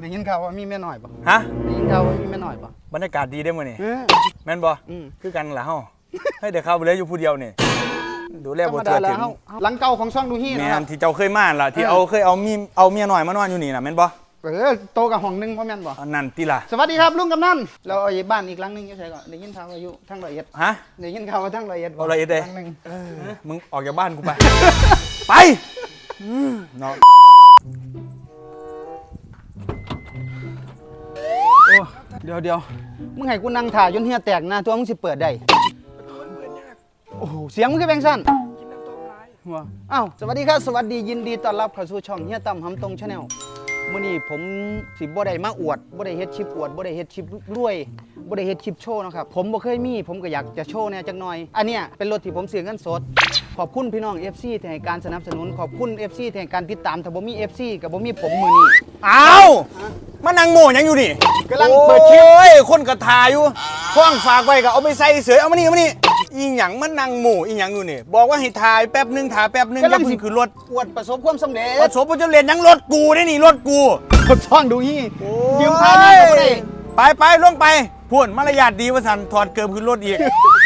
ได้ยินข่าวว่ามีแม่น้อยปะฮะได้ยินข่าวว่ามีแม่น้อยปะบรรยากาศดีได้อมื้อนี่เออ แม่นบ่อืม คือกันล่ะเฮาให้เดี๋ยวเข้าไปเลยอยู่ผู้เดียวนี่ดูแลธรบ่รมทั่ดาวแล้ถึวงเฮาหลังเก่าของช่องดูฮี่แม่นะครับนที่เจ้าเคยมาล่ะที่เออ เอาเคยเอามีเอาเมียน้อยมานอนอยู่นี่น่ะแม่นบ่เออโตกับห้องหนึงพ่อแม่นบ่อันนั้นติล่ะสวัสดีครับลุงกำนันเราเอาอยู่บ้านอีกหลังหนึงอยู่ไสก่อนได้ยินข่าวว่าอยู่ทั้งร้อยเอ็ดฮะ ได้ยินข่าวว่าทั้งร้อยเอ็ดบ่เอาร้อยเอ็ดเด้ หลังหนึงมึงออกจากบ้านกูไป ไปอืมเนาะ เดี๋ยวเดี๋ยวมึงให้กูนั่งถ่ายจนเฮียแตกหน้าตัวมึงสิเปิดได้โอ้โหเสียงมึงคือแบงสั้นหัวอ้าวสวัสดีครับสวัสดียินดีต้อนรับเข้าสู่ช่องเฮียตั้มหำตรงชาแนลมื้อนี้ผมสิบ่ได้มาอวดบ่ได้เฮ็ดคลิปอวดบ่ได้เฮ็ดคลิปรวย บ่ได้เฮ็ดคลิปโชว์เนาะครับ ผมบ่เคยมี ผมก็อยากจะโชว์แหน่จักหน่อย อันเนี้ยเป็นรถที่ผมเสียเงินสด ขอบคุณพี่น้อง FC ที่ให้การสนับสนุน ขอบคุณ FC ที่ให้การติดตาม ถ้าบ่มี FC ก็บ่มีผมมื้อนี้ อ้าวมานั่งโง่หยังอยู่นี่กำลังเปิดคลิป โอ้ยคนกระทาอยู่ท้องฝากไว้ก็เอาไปใส่เสยเอามานี่เอามานี่อีหยังมันนั่งหมู่อีหยังอยู่นี่ บอกว่าให้ถ่ายแป๊บหนึงถ่ายแป๊บหนึงอย่าเพิ่งขึ้นรถอวดประสบความสำเร็จประสบว่าจะเรียนหยังรถกูได้นี่รถกูทดช่องดูฮี่ยืมพายมาก็บ่ได้ ไปไปลงไป พูดมารยาทดีว่าสันถอดเกิมขึ้นรถอีก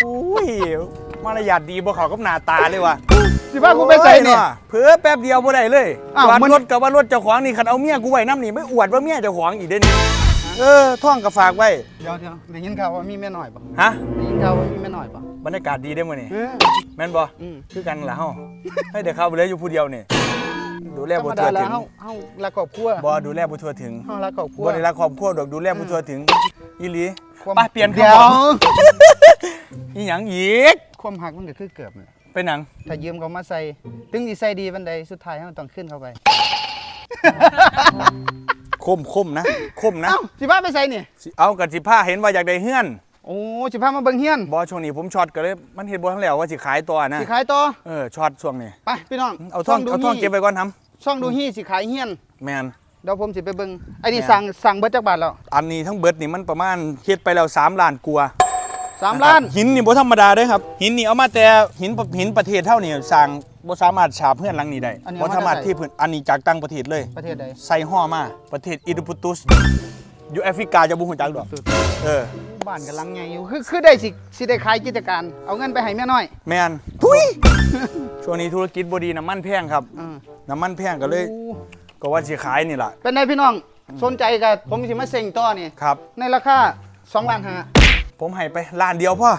อุ้ยมารยาทดีบ่เขากับหน้าตาเลยว่ะสิพากูไปใส่เนี่ยโอ้เผื่อแป๊บเดียวบ่ได้เลยอ้าวจอดมันรถกับว่ารถเจ้าของนี่คันเอาเมียกูไว้น้ำนี่ไม่อวดว่าเมียเจ้าของอีกเด้นี่เออท่องกับฝากไว้เดี๋ยวเดี๋ยวได้ยินข่าวว่ามีแม่น้อยปะฮะได้ยินข่าวว่ามีแม่น้อยปะบรรยากาศดีได้อมื้อนี่เออแม่นบ่อืมคือกันล่ะเฮาให้เดี๋ยวเข้าไปเลยอยู่ผู้เดียวนี่ ดูแลธรรบ่มทั่ดาวแล้ถึวงเฮาเฮารักครอบครัวบ่ดูแลบ่ทั่วถึงเฮารักครอบครัว บ่ได้รักครอบครัวดอกดูแลบ่ทั่วถึงอีหลีความ ไปเปลี่ยนเดี๋ยวคำบอกอีหยังอีกความหักมันก็คือเกือบนั่นแหละเป็นหนังถ้ายืมเขามาใส่ถึงสิใส่ดีวันใดสุดท้ายเฮาต้องขึ้นเข้าไปคมคมนะคมนะเอ้าสิพาไปใส่นี่สิเอากับสิผ้าเห็นว่าอยากได้เฮือนโอ้สิพามาเบิ่งเฮียนบอช่วงนี้ผมช็อตก็เลยมันเห็นบ่ทันแล้วว่าสิขายตัวนะสิขายต่อเออช็อตช่วงนี้ไปพี่น้องเอาท่องดูเอาท่องฮี่เก็บไว้ก่อนท ช่องดูฮี่สิขายเฮียนำแมนเดี๋ยวผมสิไปเบิ่งไอ้นี่แม่นสั่งสั่งเบิดจักบาทแล้วอันนี้ทั้งเบิดนี่มันประมาณเฮ็ดไปแล้ว3ล้านกว่าสามล้านะครับหินนี่บ่ธรรมดาเด้อครับ หินนี่เอามาแต่หินหินประเทศเท่านี่สร้างบ่สามารถฉาบเพื่อนหลังนี้ได้บ่สามารถที่พื้นอันนี้จากต่างประเทศเลย ประเทศใดใส่ห่อมาประเทศอิริปุตุสอยู่แอฟริกาจะบ่ฮู้จักดอกเออบ้านกำลังไงอยู่คือคือได้สิสิได้ขายกิจการ เอาเงินไปให้แม่น้อย แม่นทุย ช่วงนี้ธุรกิจบ่ดีน้ำมันแพงครับอ่าน้ำมันแพงก็เลยโอ้ก็ว่าสิขายนี่ล่ะเป็นไงพี่น้อง สนใจกับผมสิมาเซ็งต่อนี่ ครับ ในราคา2ล้านห้าผมให้ไปล้านเดียวพ่อ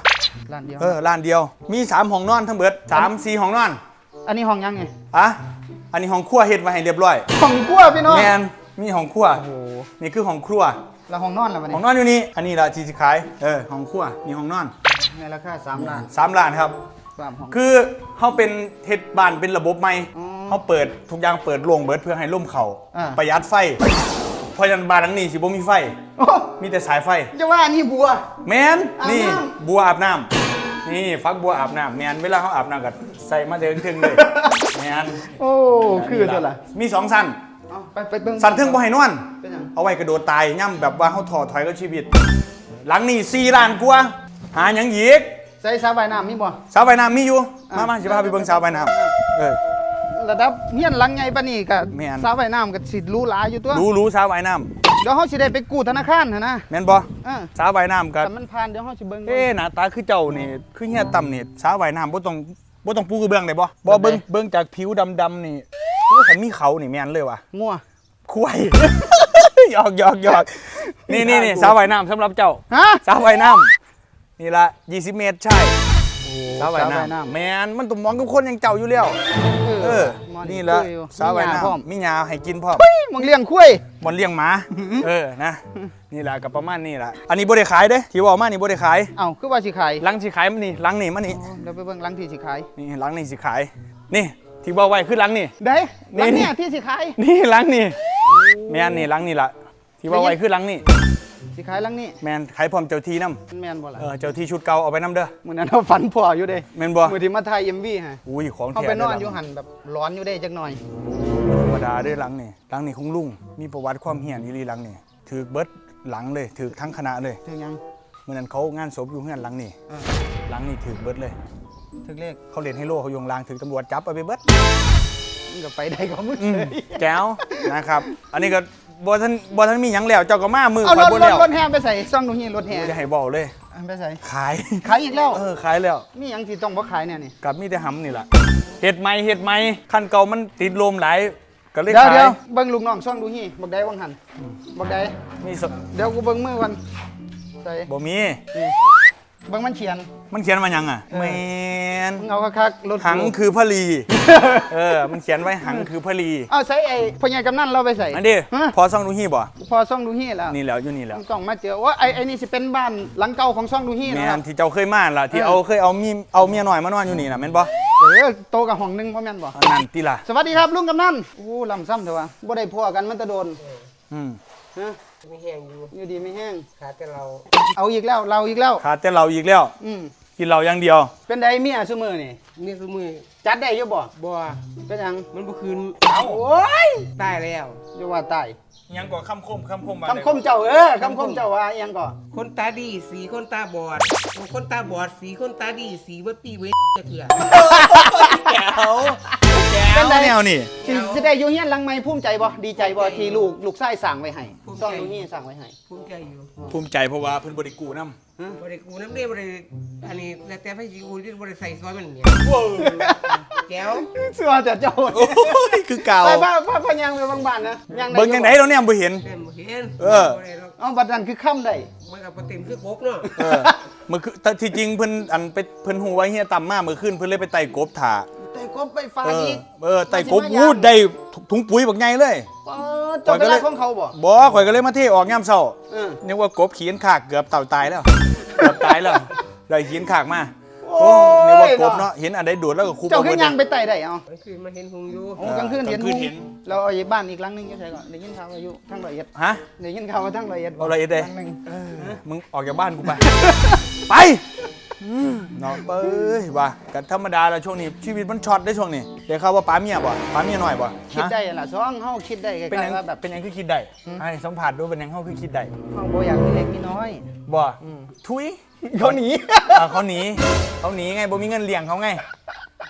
ล้านเดียว เออล้านเดียว มีสามห้องนอนทั้งเบิดสามสี่ห้องนอนอันนี้ห้องยังไงอะอันนี้ห้องครัวเฮ็ดไว้ให้เรียบร้อยห้องครัวพี่น้องแมนมีห้องครัวโอ้โหนี่คือห้องครัวแล้วห้องนอนแล้ววันห้องนี้นอนอยู่นี่อันนี้ล่ะที่สิขายเออห้องครัวนี่ห้องนอนในราคา3ล้านสามล้านครับ สามห้องคือเขาเป็นเฮ็ดบ้านเป็นระบบใหม่อ๋อเขาเปิดทุกอย่างเปิดโล่งเบิดเพื่อให้ร่มเขาอ่า ประหยัดไฟเพราะฉะนั้นบ้านหลังนี้สิบ่มีไฟ โอ้มีแต่สายไฟ จะว่านี่บัว แมนอาบนี่น้บัวอาบน้ำนี่ฟักบัวอาบน้ำแมนเวลาเขาอาบน้ำก็ใส่มาเดินถึงเลยแมนโอ้คือตัวละมีสองสั้นเอาไปไปเบิ่งสั้นเทิงบ่ให้นอนเป็นหยังเอาไว้กระโดดตายย่ำแบบว่าเขาถอดถอยกับชีวิต หลังนี้สี่ล้านกว่าหาหยังอีก ใส่สระว่ายน้ำมีบ่ สาวว่ายน้ำมีอยู่อะมามาสิพาไปเบิ่งสาวว่ายน้ำเออ ระดับเฮียนหลังใหญ่ปานนี้ก็แม่นสระว่ายน้ำก็สิหรูหราอยู่ตัว รู้รู้สาวว่ายน้เดี๋ยวเฮาสิได้ไปกู้ธนาคารหั่นนะำแม่นบ่เออสาวว่ายน้ำกับแต่มันผ่านเดี๋ยวเฮาสิเบิ่งเอ๊ะหน้าตาคือเจ้านี่คือเฮียต่ำนี่สาวว่ายน้ำบ่ต้องบ่ต้องปูกระเบื้องได้บ่บ่เบิ่งเบิ่งจากผิวดำๆนี่โอ้ยคันมีเขานี่แม่นเลยว่ะ งัว คุย หยอกหยอกหยอกนี่นี่นี่สาวว่ายน้ำสำหรับเจ้าฮะ สาวว่ายน้ำ นี่ละ 20 เมตรใช่สาวว่ายสาวว่ายน้ำน้ำแมนมันต้องมองกับคนอย่างเจ้าอยู่แล้วเออหมอนี่ละคุอยู่สาวว่ายมีหพร้อมน้ำมียาให้กินพร้อมมึงเลี้ยงคุยบอลเลี้ยงหมาเออนะนี่ละกับประมาณนี้ละอันนี้บ่ได้ขายเด้ที่ว่ามานี่บ่ได้ขายเอ้าคือว่าสิขายหลังสิขายมันนี่หลังนี่มันนี่เดี๋ยวไปเบิ่งหลังที่สิขายนี่หลังนี่สิขายนี่ที่ว่าไว้คือหลังนี่ได้หลังนี่เนี่ยที่สิขายนี่หลังนี่แมนนี่หลังนี่ละที่ว่าไว้คือหลังนี่ สิขายหลังนี้แมนขายพร้อมเจ้าที่นํมันแม่นบ่ล่ะเออเจ้าที่ชุดเก่าเอาไปนํเด้อ มื้อนั้นเราฝันพ่ออยู่เด้แม่นบ่ มื้อที่มาถ่าย MV ฮะอุ้ยของเขาแท้ไปนอนเด้อยู่หันแบบร้อนอยู่ได้จักหน่อย ธรรมดาเด้อหลังนี่หลังนี่คงลุงมีประวัติความเฮี้ยนอีหลีหลังนี่ถือเบิดหลังเลยถือทั้งคณะเลยถึงยังเมื่อนั้นเขางานศพอยู่เฮือนหลังนี่อ่าหลังนี่ถือเบิดเลย ถึงเลขเขาเล่นให้โลเขาโยงลางถือตำรวจจับเอาไปเบิด มึงก็ไปได้ก็มึงอืมเลยแก้วนะครับ อันนี้ก็ บ่ทันบ่ทันมีหยังแล้วเจ้าก็มามือเอาข่รอยถบ่รถแล้วรถแห่ไปใส่ซ่องดูนี่รถแห่จะให้เว้าเลยเอาไปใส่ ขาย ขายอีกแล้ว เออขายแล้ว มีหยังที่ต้องบ่ขายเนี่ยนี่ กับมีแต่หำนี่ล่ะเฮ็ดใหม่เฮ็ดใหม่คันเก่ามันติดลมหลายก็เลยเดี๋ยวขายเดี๋ยวเบิ่งลูกน้องซ่องดูนี่บักได้วังหันบักได้ มีสเดี๋ยวกูเบิ่งมือก่อนใส่บ่มีนี่ เบิ่งมันเขียน มันเขียนมาหยังอะเออแม่นมึงเอาคักๆรถกูหังคือพลี เออ มันเขียนไว้หังคือพลี เอาใส่ไอ้พ่อใหญ่กำนันเราไปใส่อันนี้ฮะพอซ่องดูฮี่บ่พอซ่องดูนี่แล้วนี่แล้วอยู่นี่แล้วต้องมาเจอว่าไอ้ไอ้นี่สิเป็นบ้านหลังเก่าของซ่องดูนี่แม่นะครับ นที่เจ้าเคยมาล่ะที่เออเอาเคยเอามีเอาเมียน้อยมานอนอยู่นี่น่ะแม่นบ่เออโตกับห้องหนึงพ่อแม่นบ่ อันนั้นติล่ะสวัสดีครับลุงกำนันโอ้ลำซ้ำเถอะวะบ่ได้พัวกันมันจะโดนอืมฮะ ไม่แห้งอยู่ อยู่ดีไม่แห้ง ขาดแต่เราเอาอีกแล้วเราอีกแล้ว ขาดแต่เราอีกแล้ว อืมกินเราอย่างเดียว เป็นไดเมียซุมือนี่นี่คือมือจัดได้อยู่บ่บัวเป็นหยังมันบ่คืนโอ้ยตายแล้ว อย่าว่าตายยังก่อคำคมคำคมคำคมเจ้าเออคำคมเจ้าว่าอิหยังก่อคนตาดีสีคนตาบอด คนตาบอดสีคนตาดีสีเบิดปีเว้ยจะเถื่อ แก้ว แก้วแนวนี่สิสิได้อยู่เฮียนหลังใหม่ภูมิใจบ่ดีใจบ่ที่ลูกลูกชายสั่งไว้ให้ซ่องดูนี่สั่งไว้ให้ภูมิใจอยู่ภูมิใจเพราะว่าเพิ่นบ่ได้กู้นำบริกูน้ำเด้บริอันนี้แล้วแต่ไฟสีกูที่บริใส่ซอยมันเนี่ยแก้วเสื้อแต่เจ้าโอ้ยคือเก่าไปบ้านบ้านพ่อยังไปบางบ้านนะยังได้เบิ่งจังไดเราเนี่ยบ่เห็น เต็มเห็นเออ บ่ได้หรอกเอาบัดนั้นคือค่ำได้มันกับเต็มคือกบเนาะเออมันคือแต่ที่จริงเพิ่นอันไปเพิ่นฮู้ว่าเฮียต่ำมากมื้อคืนเพิ่นเลยไปไต่กบถ่า แต่ก็ไปฟ้าเอออีกเออไต่กบอู้ได้ถุงปุ๋ยบักใหญ่เลยเออเจ้าเป็นไรของเขาบ่ บ่ข่อยก็เลยมาเทออกยามเช้าเออ นึกว่ากบขีนขากเกือบเต่าตายแล้ว เกือบตายแล้วได้ขีนขากมาโอ้โอ้ยนึกว่ากบเนาะเห็นอันใดโดดแล้วก็คุบเจ้าเอาขึ้นหมดยังไปไต่ได้เอามันคือมันเห็นหุงอยู่โอ้กลางคืนเห็นกลางคืนเห็นเราเอาอีกบ้านอีกหลังหนึงจะใช่ก่อนได้ยินข่าวว่าอยู่ทั้งร้อยเอ็ดฮะ ได้ยินข่าวว่าทั้งร้อยเอ็ดเอาร้อยเอ็ดเลยหลังหนึ่งมึงออกจากบ้านกูไป ไปอืมเนาะเอ้ยว่ากันธรรมดาแล้วช่วงนี้ชีวิตมันช็อตได้ช่วงนี้เดี๋ยวเขาว่าป้าเมียบ่ป้าเมียหน่อยบ่คิดฮะได้ล่ะสองเฮาคิดได้ใกเป็นหล้ยังๆว่าแบบเป็นหยังคือคิดได้ไอ้สัมผัสดูเป็นหยังเขาคือคิดได้เฮาบ่อยากมีเล็กมีน้อยบ่ทุยเขาหนีอะเขาหนีเขาหนีไงบ่มีเงินเลี้ยงเขาไง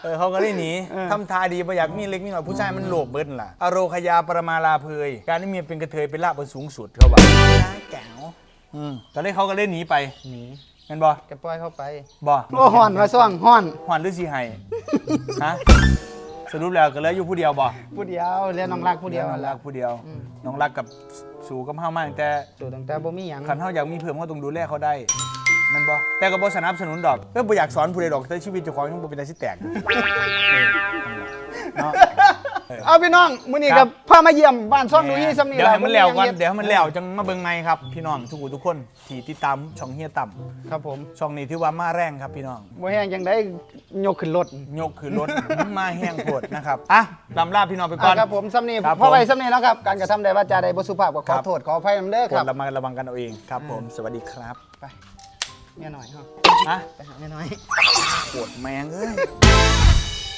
เออเขาก็เลยหนีเออทำทาดีบ่อยากมีเล็กมีน้อยผู้ชายมันโลภเบิ้ลล่ะอโรคยาปรมาลาเพยการที่เมียเป็นกระเทยเป็นลาบบนสูงสุดเขาว่าแก้วอืมตอนนี้เขาก็เลยหนีไปหนี เห็นบ่จะปล่อยเข้าไปบ่โอ้ฮ้อนว่าซ่องฮ้อนหวานหรือสีไห้ฮะสรุปแล้วก็เหลยอยู่ผู้เดียวบ่ผู้เดียวเรียนน้องรักผู้เดียวน้องรักผู้เดียวน้องรักกับสู่กับเฮามากแต่ ตัวตั้งแต่บ่มีหยังคันเฮาอยากมีเพิ่มเฮาต้องดูแลเขาได้ แมันบ่แต่ก็บ่สนับสนุนดอกก็บ่อยากสอนผู้ใดดอกแต่ชีวิตเจ้าของยังบ่เป็นตาสิแตกเนาะ เอาพี่น้องมื้อนี้ครักับบ พามาเยี่ยมบ้านซ่องดูนี่ซ้ำนี่เดี๋ยวให้มันแล้วก่อนบ่มีหยังฮ็เดี๋ยวให้มันแล้วจังมาเบิ่งในครับ พี่น้องทุกผู้ทุกคนที่ติดตามช่องเฮียต่ำครับผมช่องนี้ถือว่ามาแรงครับพี่น้อง บ่แห้งจังได้ยกขึ้นรถยกคือรถ มาแห้งโพดนะครับอะลำลาพี่น้องไปก่ออะนครับผมซ้ำนี่ครับพอไปผมซ้ำนี่แล้วครับ การกระทำใดว่าจาใดบ่สุภาพก็ขครัอบโทษขออภัยนำเด้อโปรครัดบระมัดระวังกันเอาเองครับผม สวัสดีครับ ไป เมียหน่อยเฮานะไปหาเมียหน่อยปวดแมงเอ้ย